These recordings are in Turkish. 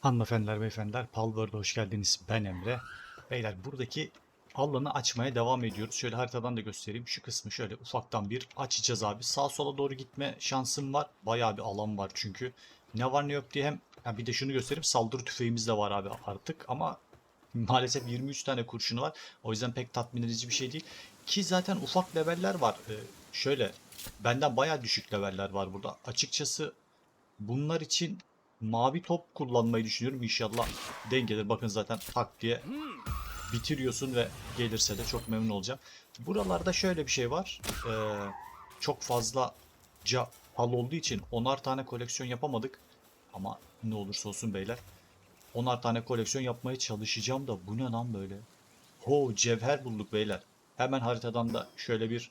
Hanımefendiler, beyefendiler, Palworld'a hoş geldiniz. Ben Emre. Beyler buradaki alanı açmaya devam ediyoruz. Şöyle haritadan da göstereyim. Şu kısmı şöyle ufaktan bir açacağız abi. Sağ sola doğru gitme şansım var. Bayağı bir alan var çünkü. Ne var ne yok diye hem ha bir de şunu göstereyim. Saldırı tüfeğimiz de var abi artık ama maalesef 23 tane kurşunu var. O yüzden pek tatmin edici bir şey değil. Ki zaten ufak leveller var. Ee, şöyle benden bayağı düşük leveller var burada. Açıkçası bunlar için mavi top kullanmayı düşünüyorum. İnşallah denk. Bakın zaten tak diye bitiriyorsun ve gelirse de çok memnun olacağım. Buralarda şöyle bir şey var. Ee, çok fazla hal olduğu için onar tane koleksiyon yapamadık. Ama ne olursa olsun beyler. Onar tane koleksiyon yapmaya çalışacağım da bu ne lan böyle? Ho cevher bulduk beyler. Hemen haritadan da şöyle bir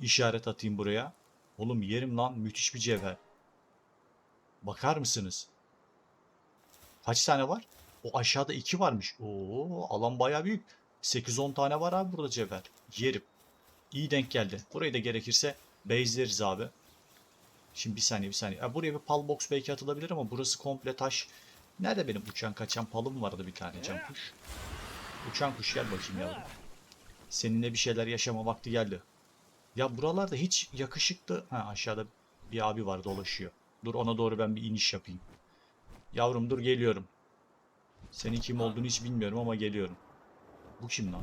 işaret atayım buraya. Oğlum yerim lan müthiş bir cevher. Bakar mısınız? Kaç tane var? O aşağıda 2 varmış. Oo alan baya büyük. 8-10 tane var abi burada cevher. Yerim. İyi denk geldi. Burayı da gerekirse base'leriz abi. Şimdi bir saniye bir saniye. Ya buraya bir pal box belki atılabilir ama burası komple taş. Nerede benim uçan kaçan palım vardı bir tane can kuş. Uçan kuş gel bakayım yavrum. Seninle bir şeyler yaşama vakti geldi. Ya buralarda hiç yakışıklı... Ha aşağıda bir abi var dolaşıyor. Dur ona doğru ben bir iniş yapayım. Yavrum dur geliyorum. Senin kim olduğunu hiç bilmiyorum ama geliyorum. Bu kim lan?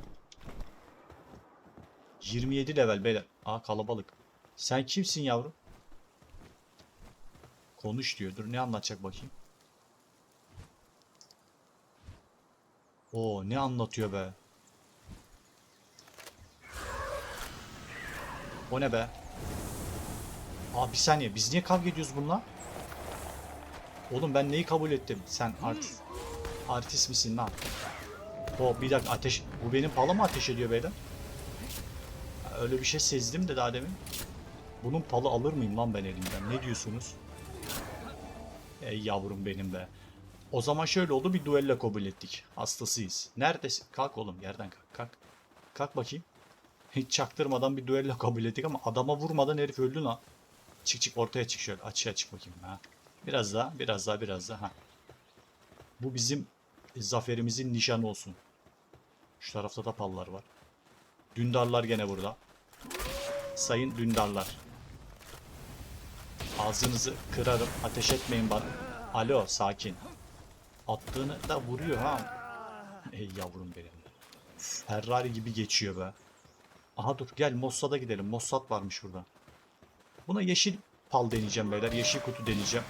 27 level beyler. Aa kalabalık. Sen kimsin yavrum? Konuş diyor. Dur ne anlatacak bakayım. Oo ne anlatıyor be? O ne be? Aa bir saniye biz niye kavga ediyoruz bununla? Oğlum ben neyi kabul ettim? Sen artist, artist misin lan? O bir dakika ateş. Bu benim pala mı ateş ediyor beyler? Öyle bir şey sezdim de daha demin. Bunun palı alır mıyım lan ben elimden? Ne diyorsunuz? Ey yavrum benim be. O zaman şöyle oldu bir duella kabul ettik. Hastasıyız. Neredesin? Kalk oğlum yerden kalk. Kalk. Kalk bakayım. Hiç çaktırmadan bir duella kabul ettik ama adama vurmadan herif öldü lan. Çık çık ortaya çık şöyle. Açığa çık bakayım. Ha. Biraz daha, biraz daha, biraz daha. Ha. Bu bizim zaferimizin nişanı olsun. Şu tarafta da pallar var. Dündarlar gene burada. Sayın dündarlar. Ağzınızı kırarım. Ateş etmeyin bana. Alo sakin. Attığını da vuruyor ha. Ey yavrum benim. Ferrari gibi geçiyor be. Aha dur gel Mossad'a gidelim. Mossad varmış burada. Buna yeşil pal deneyeceğim beyler. Yeşil kutu deneyeceğim.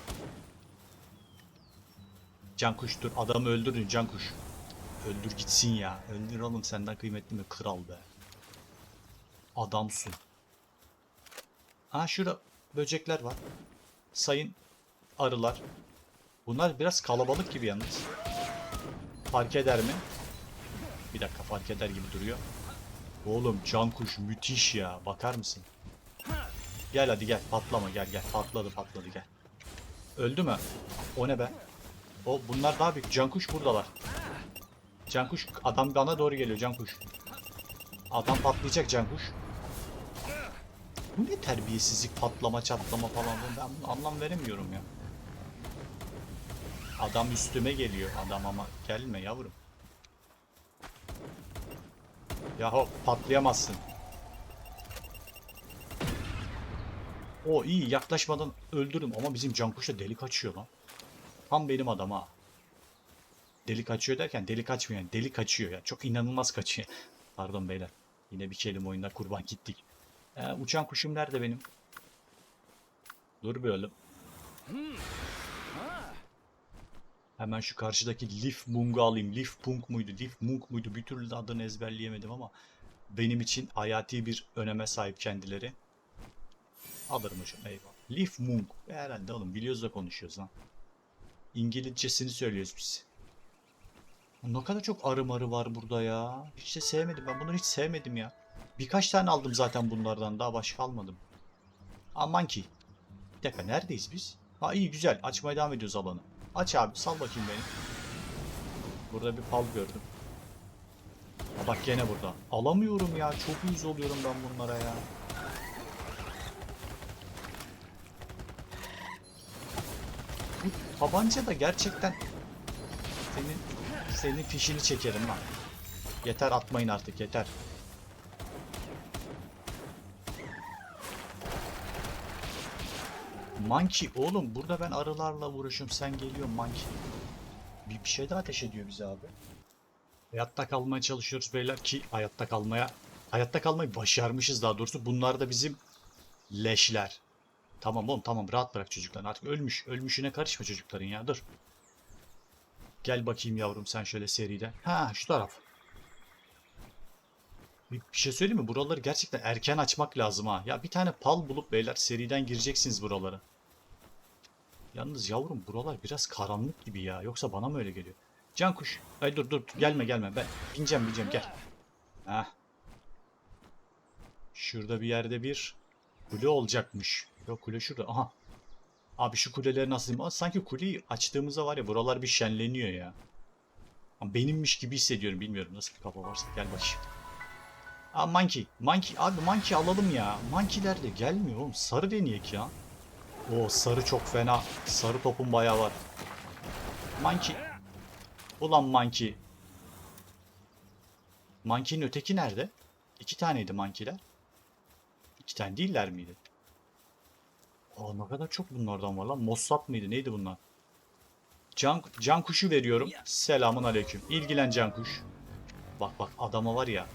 Cankuş dur. Adamı öldürün Cankuş. Öldür gitsin ya. Öldür oğlum senden kıymetli mi? Kral be. Adamsın. Aa şurada böcekler var. Sayın arılar. Bunlar biraz kalabalık gibi yalnız. Fark eder mi? Bir dakika fark eder gibi duruyor. Oğlum cankuş müthiş ya. Bakar mısın? Gel hadi gel patlama gel gel. Patladı patladı gel. Öldü mü? O ne be? O bunlar daha büyük. Cankuş buradalar. Cankuş adam bana doğru geliyor Cankuş. Adam patlayacak Cankuş. Bu ne terbiyesizlik patlama çatlama falan ben bunu anlam veremiyorum ya. Adam üstüme geliyor adam ama gelme yavrum. Yahu patlayamazsın. O iyi yaklaşmadan öldürürüm ama bizim Cankuş da delik açıyor lan. Tam benim adam ha. Delik açıyor derken delik açmıyor yani delik açıyor ya. Çok inanılmaz kaçıyor. Pardon beyler. Yine bir kelime oyunda kurban gittik. Ee, uçan kuşum nerede benim? Dur bir oğlum. Hemen şu karşıdaki Leaf Mung'u alayım. Leaf Punk muydu? Leaf Mung muydu? Bir türlü adını ezberleyemedim ama benim için hayati bir öneme sahip kendileri. Alırım hocam eyvallah. Leaf Mung. E, Herhalde oğlum biliyoruz da konuşuyoruz lan. İngilizcesini söylüyoruz biz. Ne kadar çok arı marı var burada ya. Hiç de sevmedim. Ben bunları hiç sevmedim ya. Birkaç tane aldım zaten bunlardan. Daha başka almadım. Aman ki. Bir dakika neredeyiz biz? Ha iyi güzel. Açmaya devam ediyoruz alanı. Aç abi sal bakayım beni. Burada bir pal gördüm. Ha bak gene burada. Alamıyorum ya. Çok uyuz oluyorum ben bunlara ya. Bu tabanca da gerçekten Senin, senin fişini çekerim lan. Yeter atmayın artık yeter. Monkey oğlum burada ben arılarla uğraşıyorum sen geliyorsun Monkey. Bir, bir şey daha ateş ediyor bize abi. Hayatta kalmaya çalışıyoruz beyler ki hayatta kalmaya hayatta kalmayı başarmışız daha doğrusu. Bunlar da bizim leşler. Tamam oğlum tamam rahat bırak çocuklar artık ölmüş. Ölmüşüne karışma çocukların ya dur. Gel bakayım yavrum sen şöyle seriden. Ha şu taraf. Bir, bir şey söyleyeyim mi? Buraları gerçekten erken açmak lazım ha. Ya bir tane pal bulup beyler seriden gireceksiniz buralara. Yalnız yavrum buralar biraz karanlık gibi ya. Yoksa bana mı öyle geliyor? Cankuş. Ay dur dur gelme gelme. Ben bineceğim bineceğim gel. Heh. Şurada bir yerde bir kule olacakmış. Yok kule şurada. Aha. Abi şu kuleleri nasıl Aa, Sanki kuleyi açtığımızda var ya buralar bir şenleniyor ya. Ama Benimmiş gibi hissediyorum. Bilmiyorum nasıl bir kafa varsa. Gel bakayım. Aa monkey. Monkey. Abi monkey alalım ya. Monkeyler de gelmiyor oğlum. Sarı deneyek ya. O sarı çok fena. Sarı topun bayağı var. Monkey. Ulan monkey. Monkey'nin öteki nerede? İki taneydi monkeyler. İki tane değiller miydi? Aa ne kadar çok bunlardan var lan. Mossad mıydı? Neydi bunlar? Can, can kuşu veriyorum. Selamun aleyküm. İlgilen can kuş. Bak bak adama var ya.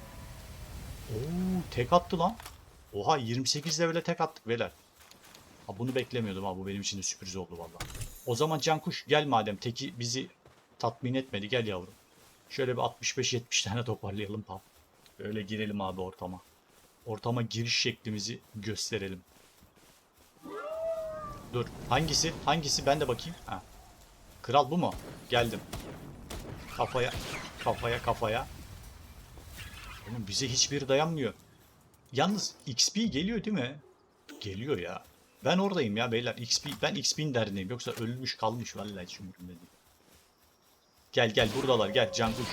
Oo tek attı lan. Oha 28 level'e tek attık beyler. Ha, bunu beklemiyordum ha. Bu benim için de sürpriz oldu valla. O zaman Cankuş gel madem teki bizi tatmin etmedi. Gel yavrum. Şöyle bir 65-70 tane toparlayalım pal. Böyle girelim abi ortama. Ortama giriş şeklimizi gösterelim. Dur. Hangisi? Hangisi? Ben de bakayım. Ha. Kral bu mu? Geldim. Kafaya. Kafaya kafaya. Oğlum bize hiçbir dayanmıyor. Yalnız XP geliyor değil mi? Geliyor ya. Ben oradayım ya beyler. XP, ben XP'nin derdindeyim. Yoksa ölmüş kalmış vallahi hiç umurumda değil. Gel gel buradalar gel Cankuş.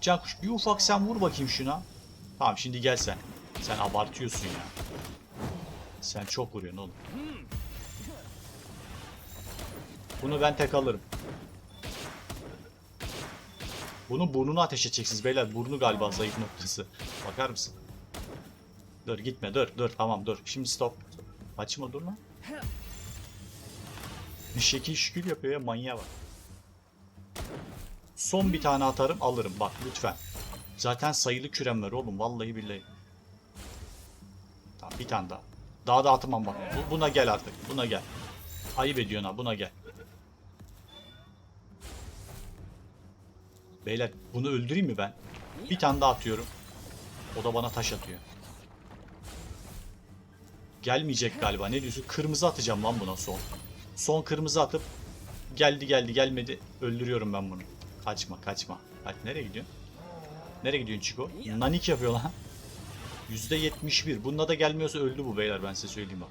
Cankuş bir ufak sen vur bakayım şuna. Tamam şimdi gel sen. Sen abartıyorsun ya. Sen çok vuruyorsun oğlum. Bunu ben tek alırım. Bunu burnunu ateş edeceksiniz beyler. Burnu galiba zayıf noktası. Bakar mısın? Dur gitme dur dur tamam dur. Şimdi stop. Açma dur lan. Bir şekil şükür yapıyor ya manyağa bak. Son bir tane atarım alırım bak lütfen. Zaten sayılı kürem var oğlum vallahi billahi. Tamam bir tane daha. Daha da atmam bak. Bu- buna gel artık. Buna gel. Ayıp ediyorsun ha buna gel. Beyler bunu öldüreyim mi ben? Bir tane daha atıyorum. O da bana taş atıyor. Gelmeyecek galiba. Ne diyorsun? Kırmızı atacağım lan buna son. Son kırmızı atıp geldi geldi gelmedi. Öldürüyorum ben bunu. Kaçma kaçma. Kaç nereye gidiyorsun? Nereye gidiyorsun Chico? Nanik yapıyor lan. %71. Bunda da gelmiyorsa öldü bu beyler ben size söyleyeyim bak.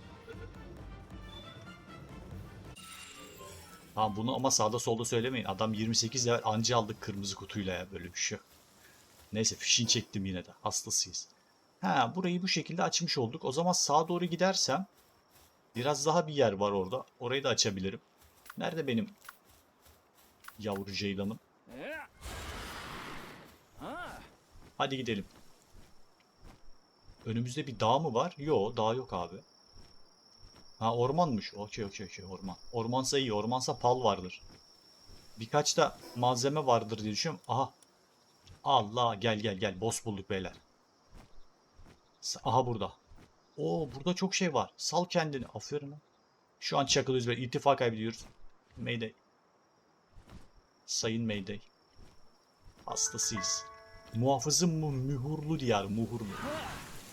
Tamam bunu ama sağda solda söylemeyin. Adam 28 level anca aldık kırmızı kutuyla ya böyle bir şey. Neyse fişini çektim yine de. Hastasıyız. Ha burayı bu şekilde açmış olduk. O zaman sağa doğru gidersem biraz daha bir yer var orada. Orayı da açabilirim. Nerede benim yavru ceylanım? Hadi gidelim. Önümüzde bir dağ mı var? Yo dağ yok abi. Ha ormanmış. Okey okey okey orman. Ormansa iyi. Ormansa pal vardır. Birkaç da malzeme vardır diye düşünüyorum. Aha. Allah gel gel gel. Boss bulduk beyler. Aha burada. Oo burada çok şey var. Sal kendini. Aferin lan. Şu an çakılıyoruz ve irtifa kaybediyoruz. Mayday. Sayın Mayday. Hastasıyız. Muhafızın mu mühurlu diyar muhurlu.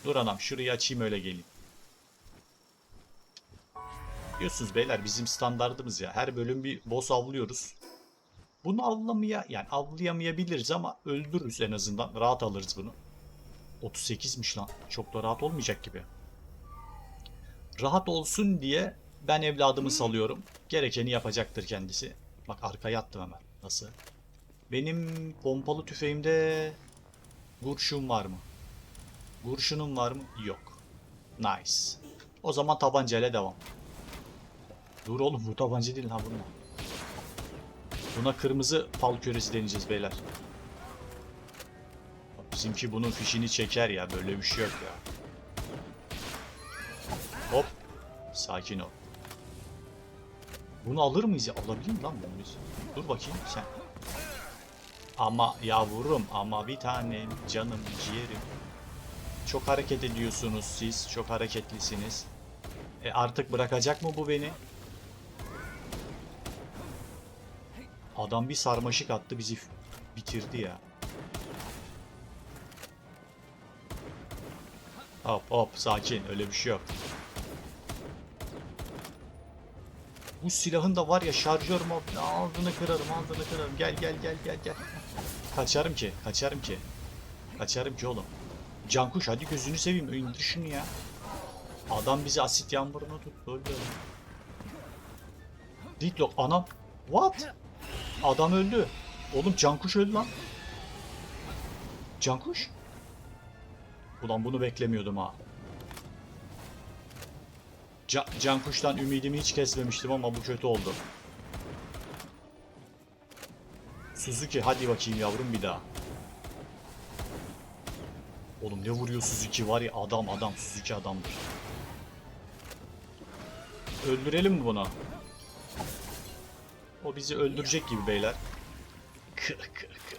Dur anam şurayı açayım öyle geleyim. Biliyorsunuz beyler bizim standardımız ya. Her bölüm bir boss avlıyoruz. Bunu avlamaya yani avlayamayabiliriz ama öldürürüz en azından. Rahat alırız bunu. 38'miş lan. Çok da rahat olmayacak gibi. Rahat olsun diye ben evladımı salıyorum. Gerekeni yapacaktır kendisi. Bak arkaya attım hemen. Nasıl? Benim pompalı tüfeğimde kurşun var mı? Kurşunum var mı? Yok. Nice. O zaman tabancayla devam. Dur oğlum bu tabanca değil ha vurma. Buna kırmızı fal küresi deneyeceğiz beyler. Bizimki bunun fişini çeker ya. Böyle bir şey yok ya. Hop. Sakin ol. Bunu alır mıyız ya? Alabilir mi lan bunu biz? Dur bakayım sen. Ama yavrum ama bir tanem canım ciğerim. Çok hareket ediyorsunuz siz. Çok hareketlisiniz. E artık bırakacak mı bu beni? Adam bir sarmaşık attı bizi bitirdi ya. Hop hop sakin öyle bir şey yok. Bu silahın da var ya şarjör mod ağzını kırarım ağzını kırarım gel gel gel gel gel. Kaçarım ki kaçarım ki. Kaçarım ki oğlum. Cankuş hadi gözünü seveyim indir şunu ya. Adam bizi asit yağmuruna tuttu öldü. Deadlock anam. What? Adam öldü. Oğlum Cankuş öldü lan. Cankuş? Ulan bunu beklemiyordum ha. Ca Cankuş'tan ümidimi hiç kesmemiştim ama bu kötü oldu. Suzuki hadi bakayım yavrum bir daha. Oğlum ne vuruyor Suzuki var ya adam adam Suzuki adamdır. Öldürelim mi bunu? O bizi öldürecek gibi beyler. Kı kı kı.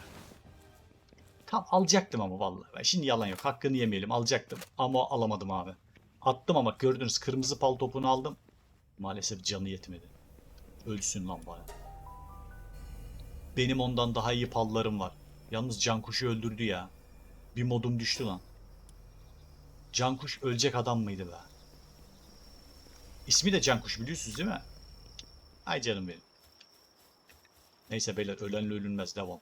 Tam alacaktım ama vallahi. Şimdi yalan yok. Hakkını yemeyelim. Alacaktım. Ama alamadım abi. Attım ama gördünüz kırmızı pal topunu aldım. Maalesef canı yetmedi. Ölsün lan bana. Benim ondan daha iyi pallarım var. Yalnız Cankuş'u öldürdü ya. Bir modum düştü lan. Cankuş ölecek adam mıydı be? İsmi de Cankuş biliyorsunuz değil mi? Ay canım benim. Neyse beyler ölenle ölünmez devam.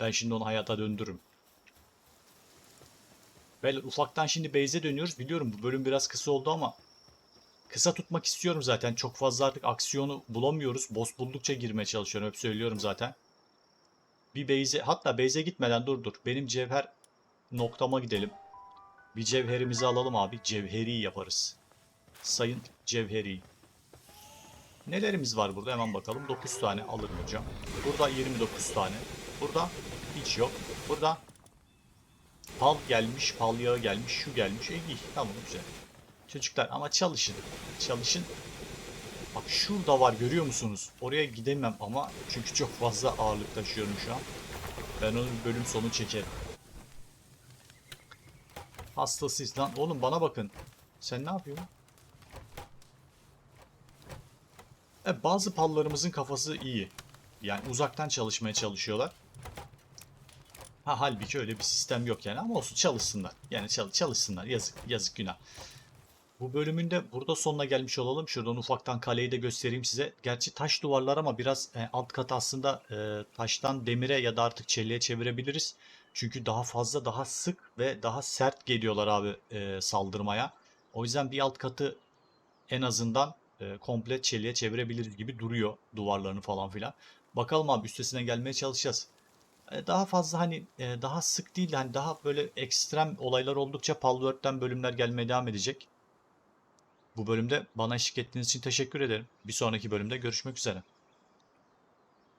Ben şimdi onu hayata döndürürüm. Beyler ufaktan şimdi base'e dönüyoruz. Biliyorum bu bölüm biraz kısa oldu ama kısa tutmak istiyorum zaten. Çok fazla artık aksiyonu bulamıyoruz. Boss buldukça girmeye çalışıyorum. Hep söylüyorum zaten. Bir base'e hatta base'e gitmeden dur dur. Benim cevher noktama gidelim. Bir cevherimizi alalım abi. Cevheri yaparız. Sayın cevheri. Nelerimiz var burada hemen bakalım. 9 tane alırım hocam. Burada 29 tane. Burada hiç yok. Burada pal gelmiş, pal yağı gelmiş, şu gelmiş. E iyi tamam güzel. Çocuklar ama çalışın. Çalışın. Bak şurada var görüyor musunuz? Oraya gidemem ama çünkü çok fazla ağırlık taşıyorum şu an. Ben onu bölüm sonu çekerim. Hastasıyız lan. Oğlum bana bakın. Sen ne yapıyorsun? E, bazı pallarımızın kafası iyi. Yani uzaktan çalışmaya çalışıyorlar. Ha halbuki öyle bir sistem yok yani ama olsun çalışsınlar. Yani çal- çalışsınlar. Yazık yazık günah. Bu bölümün de burada sonuna gelmiş olalım. Şuradan ufaktan kaleyi de göstereyim size. Gerçi taş duvarlar ama biraz e, alt katı aslında e, taştan demire ya da artık çeliğe çevirebiliriz. Çünkü daha fazla, daha sık ve daha sert geliyorlar abi e, saldırmaya. O yüzden bir alt katı en azından e, komple çeliğe çevirebiliriz gibi duruyor duvarlarını falan filan. Bakalım abi üstesine gelmeye çalışacağız. E, daha fazla hani e, daha sık değil de hani daha böyle ekstrem olaylar oldukça Palworld'den bölümler gelmeye devam edecek. Bu bölümde bana eşlik ettiğiniz için teşekkür ederim. Bir sonraki bölümde görüşmek üzere.